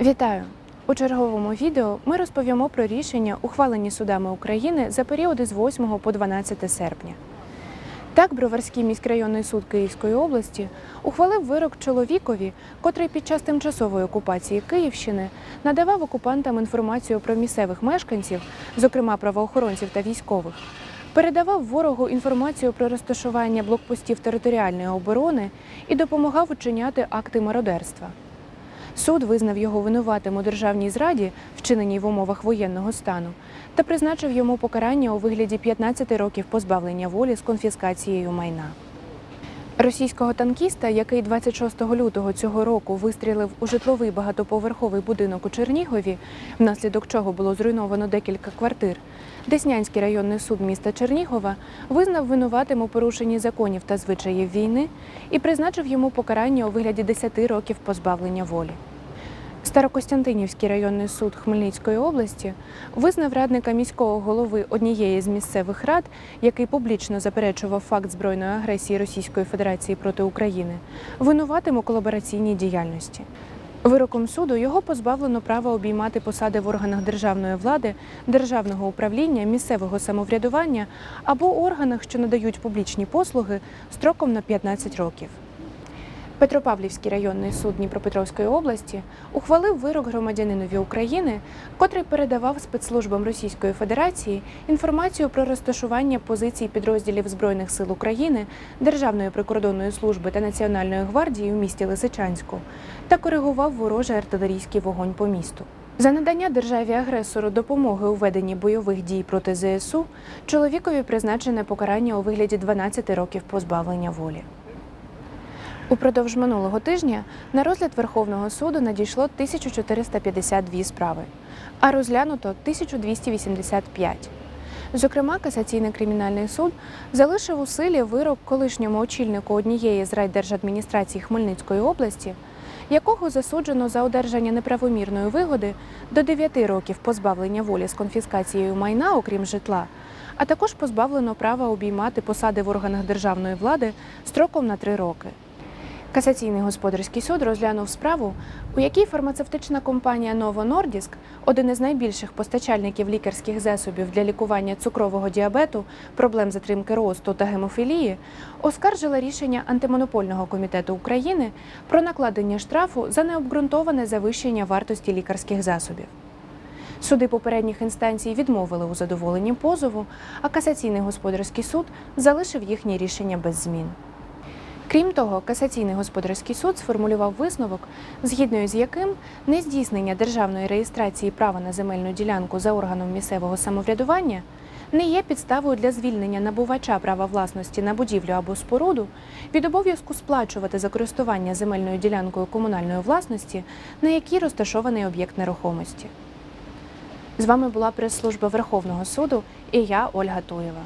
Вітаю! У черговому відео ми розповімо про рішення, ухвалені судами України за періоди з 8 по 12 серпня. Так, Броварський міськрайонний суд Київської області ухвалив вирок чоловікові, котрий під час тимчасової окупації Київщини надавав окупантам інформацію про місцевих мешканців, зокрема правоохоронців та військових, передавав ворогу інформацію про розташування блокпостів територіальної оборони і допомагав учиняти акти мародерства. Суд визнав його винуватим у державній зраді, вчиненій в умовах воєнного стану, та призначив йому покарання у вигляді 15 років позбавлення волі з конфіскацією майна. Російського танкіста, який 26 лютого цього року вистрілив у житловий багатоповерховий будинок у Чернігові, внаслідок чого було зруйновано декілька квартир, Деснянський районний суд міста Чернігова визнав винуватим у порушенні законів та звичаїв війни і призначив йому покарання у вигляді 10 років позбавлення волі. Старокостянтинівський районний суд Хмельницької області визнав радника міського голови однієї з місцевих рад, який публічно заперечував факт збройної агресії Російської Федерації проти України, винуватим у колабораційній діяльності. Вироком суду його позбавлено права обіймати посади в органах державної влади, державного управління, місцевого самоврядування або органах, що надають публічні послуги, строком на 15 років. Петропавлівський районний суд Дніпропетровської області ухвалив вирок громадянинові України, котрий передавав спецслужбам Російської Федерації інформацію про розташування позицій підрозділів Збройних сил України, Державної прикордонної служби та Національної гвардії у місті Лисичанську та коригував ворожий артилерійський вогонь по місту. За надання державі агресору допомоги у веденні бойових дій проти ЗСУ чоловікові призначене покарання у вигляді 12 років позбавлення волі. Упродовж минулого тижня на розгляд Верховного суду надійшло 1452 справи, а розглянуто 1285. Зокрема, касаційний кримінальний суд залишив у силі вирок колишньому очільнику однієї з райдержадміністрацій Хмельницької області, якого засуджено за одержання неправомірної вигоди до 9 років позбавлення волі з конфіскацією майна, окрім житла, а також позбавлено права обіймати посади в органах державної влади строком на 3 роки. Касаційний господарський суд розглянув справу, у якій фармацевтична компанія Novo Nordisk, один із найбільших постачальників лікарських засобів для лікування цукрового діабету, проблем затримки росту та гемофілії, оскаржила рішення антимонопольного комітету України про накладення штрафу за необґрунтоване завищення вартості лікарських засобів. Суди попередніх інстанцій відмовили у задоволенні позову, а касаційний господарський суд залишив їхнє рішення без змін. Крім того, касаційний господарський суд сформулював висновок, згідно з яким нездійснення державної реєстрації права на земельну ділянку за органом місцевого самоврядування не є підставою для звільнення набувача права власності на будівлю або споруду від обов'язку сплачувати за користування земельною ділянкою комунальної власності, на якій розташований об'єкт нерухомості. З вами була прес-служба Верховного суду і я, Ольга Туєва.